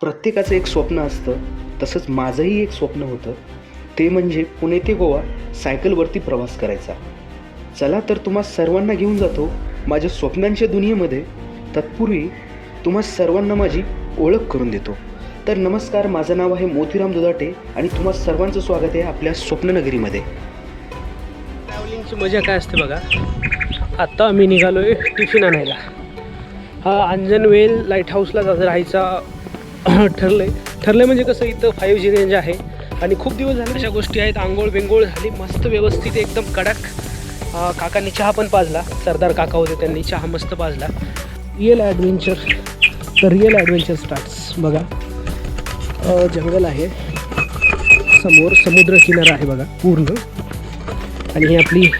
प्रत्येकाचं एक स्वप्न असतं तसंच माझंही एक स्वप्न होतं. ते म्हणजे पुणे ते गोवा सायकलवरती प्रवास करायचा. चला तर तुम्हा सर्वांना घेऊन जातो माझ्या स्वप्नांच्या दुनियेमध्ये. तत्पूर्वी तुम्हा सर्वांना माझी ओळख करून देतो. तर नमस्कार माझं नाव आहे मोतीराम दुधाटे आणि तुम्हा सर्वांचं स्वागत आहे आपल्या स्वप्ननगरीमध्ये. ट्रॅव्हलिंगची मजा काय असते बघा. आत्ता आम्ही निघालो आहे टिफिन आणायला. हा अंजनवेल लाइट हाऊसला जा- राहायचा ठरलं आहे ठरलं म्हणजे कसं इथं फाईव्ह जी रेंज आहे. आणि खूप दिवस झाले अशा गोष्टी आहेत. आंघोळ बिंगोळ झाली. मस्त व्यवस्थित एकदम कडक काकांनी चहा पण पाजला. सरदार काका होते त्यांनी चहा मस्त पाजला. रिअल ॲडव्हेंचर तर रिअल ॲडव्हेंचर स्टार्ट्स बघा. जंगल आहे. समोर समुद्र किनारा आहे बघा पूर्ण. आणि ही आपली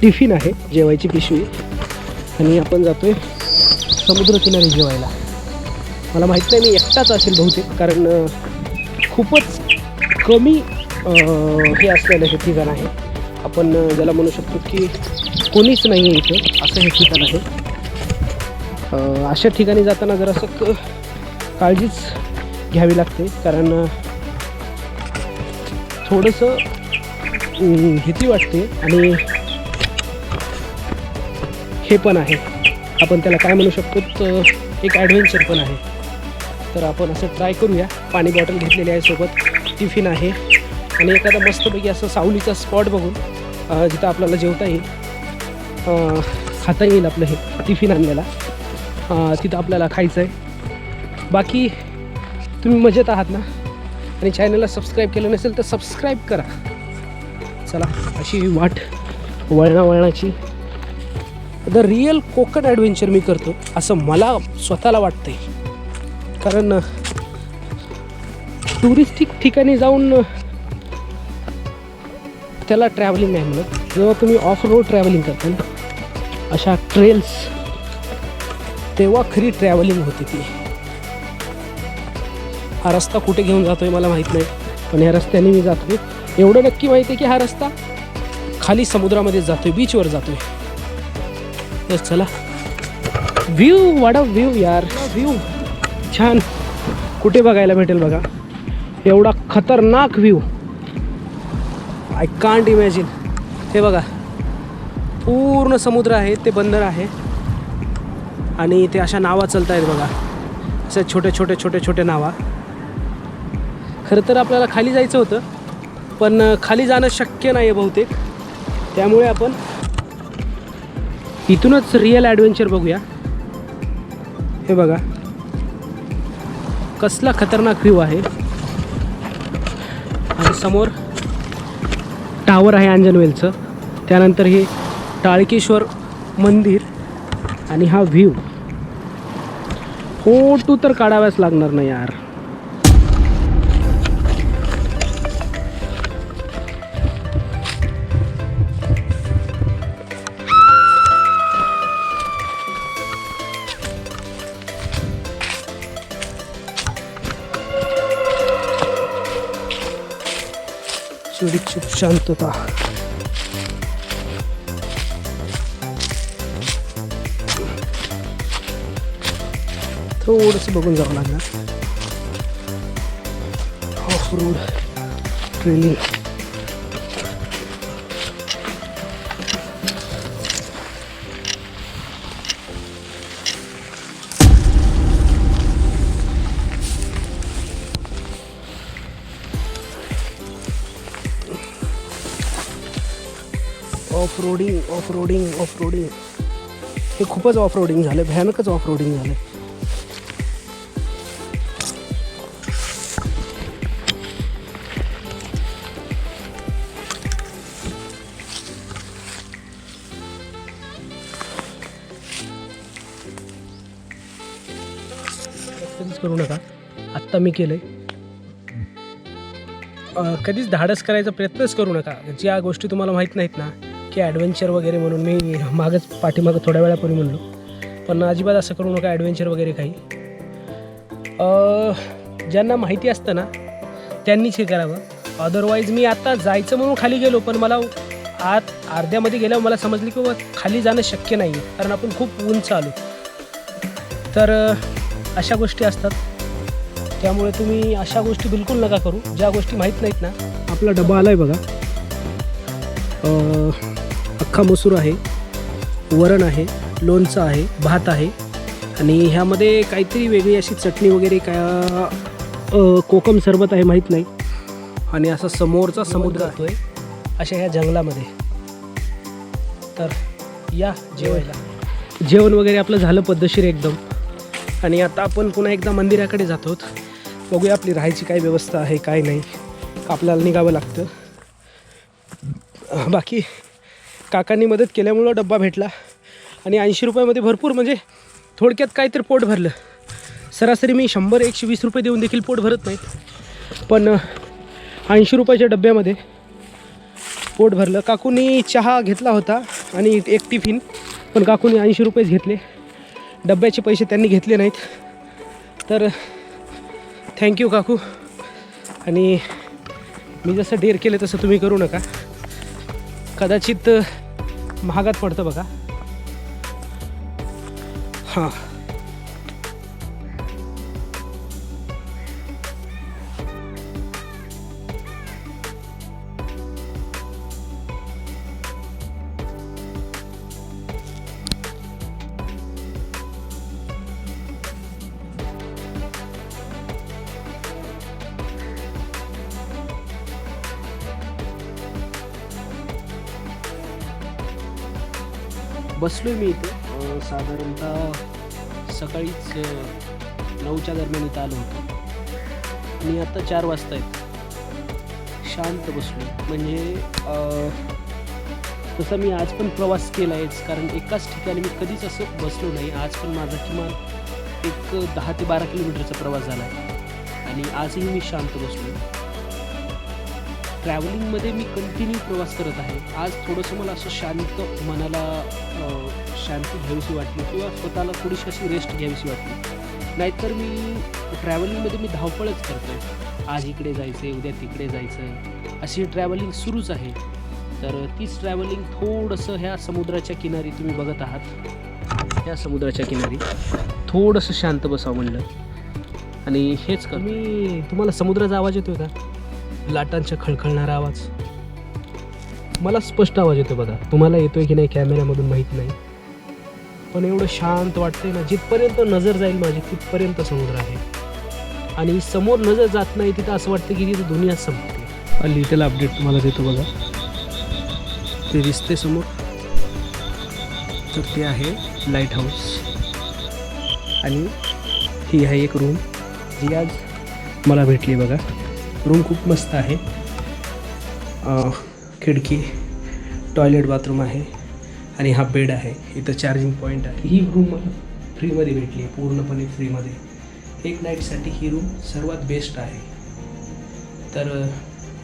टिफिन आहे जेवायची पिशवी. आणि आपण जातोय समुद्रकिनारी जेवायला. मला माहीत नाही मी एकटाच असेल बहुतेक कारण खूपच कमी हे असलेलं हे ठिकाण आहे. आपण ज्याला म्हणू शकतो की कोणीच नाही आहे इथं असं हे ठिकाण आहे. अशा ठिकाणी जाताना जरासं असं काळजीच घ्यावी लागते कारण थोडंसं भीती वाटते आणि हे पण आहे. आपण त्याला काय म्हणू शकतो? एक ॲडव्हेंचर पण आहे. तर आपण असं ट्राय करूया. पाणी बॉटल घेतलेली आहे सोबत. टिफिन आहे. आणि एखादा मस्तपैकी असं सावलीचा स्पॉट बघून जिथं आपल्याला जेवता येईल खाता येईल आपलं हे टिफिन आणलेला. तिथं आपल्याला खायचं आहे बाकी तुम्ही मजेत आहात ना? आणि चॅनलला सबस्क्राईब केलं नसेल तर सबस्क्राईब करा. चला अशी वाट वळणा वळणाची द रिअल कोकण ॲडव्हेंचर मी करतो असं मला स्वतःला वाटतंय. कारण टुरिस्टिक ठिकाणी जाऊन त्याला ट्रॅव्हलिंग नाही म्हणत. जेव्हा तुम्ही ऑफ रोड ट्रॅव्हलिंग करता ना अशा ट्रेल्स तेव्हा खरी ट्रॅव्हलिंग होती ती. हा रस्ता कुठे घेऊन जातोय मला माहीत नाही पण या रस्त्याने मी जातोय. एवढं नक्की माहिती आहे की हा रस्ता खाली समुद्रामध्ये जातोय बीचवर जातोय. तर चला. व्ह्यू वाडा व्ह्यू यार. व्ह्यू छान. कुठे बघायला भेटेल बघा? एवढा खतरनाक व्ह्यू आय कांट इमॅजिन हे बघा. पूर्ण समुद्र आहे ते बंदर आहे. आणि ते अशा नावा चालत आहेत बघा. अशा छोट्या छोट्या छोट्या छोट्या नावा. खरं तर आपल्याला खाली जायचं होतं पण खाली जाणं शक्य नाही आहे बहुतेक. त्यामुळे आपण इथूनच रिअल ॲडव्हेंचर बघूया. हे बघा. कसला खतरनाक व्ह्यू आहे. आणि समोर टावर आहे अंजनवेलचं त्यानंतर हे टाळकेश्वर मंदिर आणि हा व्ह्यू फोटो तर काढाव्याच लागणार नाही यार. चुप शांतता थोडंसं बघून जावं लागणार off road training off roading off roading off roading हे खूपच ऑफ रोडिंग झालं भयानकच ऑफ रोडिंग झालं करू नका. आत्ता मी केलं कधीच धाडस करायचा प्रयत्नच करू नका. ज्या गोष्टी तुम्हाला माहीत नाहीत ना की ॲडव्हेंचर वगैरे म्हणून मी मागच पाठीमागं थोड्या वेळापूर्वी म्हणलो. पण अजिबात असं करू नका ॲडव्हेंचर वगैरे काही. ज्यांना माहिती असतं ना त्यांनीच हे करावं. अदरवाईज मी आता जायचं म्हणून खाली गेलो पण मला आत अर्ध्यामध्ये गेल्यावर मला समजलं की खाली जाणं शक्य नाही आहे कारण आपण खूप उंच आलो. तर अशा गोष्टी असतात. त्यामुळे तुम्ही अशा गोष्टी बिलकुल नका करू. ज्या गोष्टी माहीत नाहीत ना आपला डबा आला आहे बघा अख्खा मसूर आहे वरण आहे लोणचं आहे भात आहे. आणि ह्यामध्ये काहीतरी वेगळी अशी चटणी वगैरे काय कोकम सरबत आहे माहीत नाही. आणि असा समोरचा समुद्र आहे. अशा ह्या जंगलामध्ये. तर या जेवायला. जेवण वगैरे आपलं झालं पद्धतशीर एकदम. आणि आता आपण पुन्हा एकदा मंदिराकडे जातो बघूया आपली राहायची काय व्यवस्था आहे काय नाही. आपल्याला निघावं लागतं. बाकी काकांनी मदत केल्यामुळं डब्बा भेटला आणि ऐंशी रुपयामध्ये भरपूर म्हणजे थोडक्यात काहीतरी पोट भरलं. सरासरी मी शंभर एकशे वीस रुपये देऊन देखील पोट भरत नाहीत पण ऐंशी रुपयाच्या डब्यामध्ये पोट भरलं. काकूनी चहा घेतला होता आणि एक टिफिन पण काकूनी ऐंशी रुपयेच घेतले. डब्याचे पैसे त्यांनी घेतले नाहीत. तर थँक्यू काकू. आणि मी जसं डेअर केलं तसं तुम्ही करू नका. कदाचित महागात पडतं बघा. हां. बसलो आहे मी इथे. साधारणतः सकाळीच नऊच्या दरम्यान इथं आलो होतो. आणि आता चार वाजता आहेत. शांत बसलो म्हणजे तसं मी आज पण प्रवास केला आहेच कारण एकाच ठिकाणी मी कधीच असं बसलो नाही. आज पण माझा किमान एक दहा ते बारा किलोमीटरचा प्रवास झाला आहे आणि आजही मी शांत बसलो ट्रॅव्हलिंगमध्ये मी कंटिन्यू प्रवास करत आहे. आज थोडंसं मला असं शांत मनाला शांती घ्यावीशी वाटली किंवा स्वतःला थोडीशी अशी रेस्ट घ्यावीशी वाटली. नाहीतर मी ट्रॅव्हलिंगमध्ये मी धावपळच करतो आहे आज इकडे जायचं आहे उद्या तिकडे जायचं आहे अशी ट्रॅव्हलिंग सुरूच आहे. तर तीच ट्रॅव्हलिंग थोडंसं ह्या समुद्राच्या किनारी तुम्ही बघत आहात. ह्या समुद्राच्या किनारी थोडंसं शांत बसावं म्हणलं. आणि हेच कर मी तुम्हाला समुद्राचा आवाज येतो का? लाटांचा खळखळणारा आवाज. मला स्पष्ट आवाज येतो बघा. तुम्हाला येतोय की नाही कॅमेऱ्यामधून माहीत नाही. पण एवढं शांत वाटतंय ना जिथपर्यंत नजर जाईल माझी तिथपर्यंत समुद्र आहे. आणि समोर नजर जात नाही तिथं असं वाटतं की तिथं दुनिया संपते लिटल अपडेट तुम्हाला देतो बघा. ते दिसते समोर. तर ते आहे लाइट हाऊस आणि ही आहे एक रूम जी आज मला भेटली बघा. रूम खूप मस्त आहे. खिडकी टॉयलेट बाथरूम आहे आणि हा बेड आहे. इथं चार्जिंग पॉईंट आहे. ही रूम मला फ्रीमध्ये भेटली आहे पूर्णपणे फ्रीमध्ये एक नाईटसाठी ही रूम सर्वात बेस्ट आहे. तर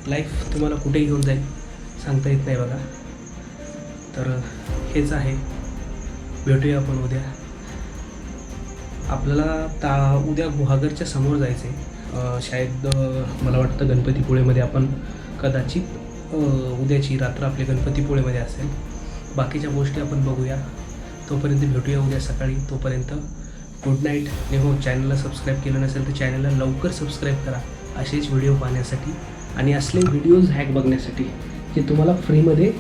लाईफ तुम्हाला कुठे घेऊन जाईल सांगता येत नाही बघा. तर हेच आहे. भेटूया आपण उद्या. आपल्याला ता उद्या गुहागरच्या समोर जायचं आहे शायद मला वाटतं गणपतीपुळेमध्ये आपण कदाचित उद्याची रात्र आपल्या गणपतीपुळेमध्ये असेल. बाकीच्या गोष्टी आपण बघूया. तोपर्यंत भेटूया उद्या सकाळी. तोपर्यंत गुड नाईट आणि हो चॅनलला सबस्क्राईब केलं नसेल तर चॅनलला लवकर सबस्क्राईब करा. असेच व्हिडिओ पाहण्यासाठी. आणि असले व्हिडिओज हॅक बघण्यासाठी जे तुम्हाला फ्रीमध्ये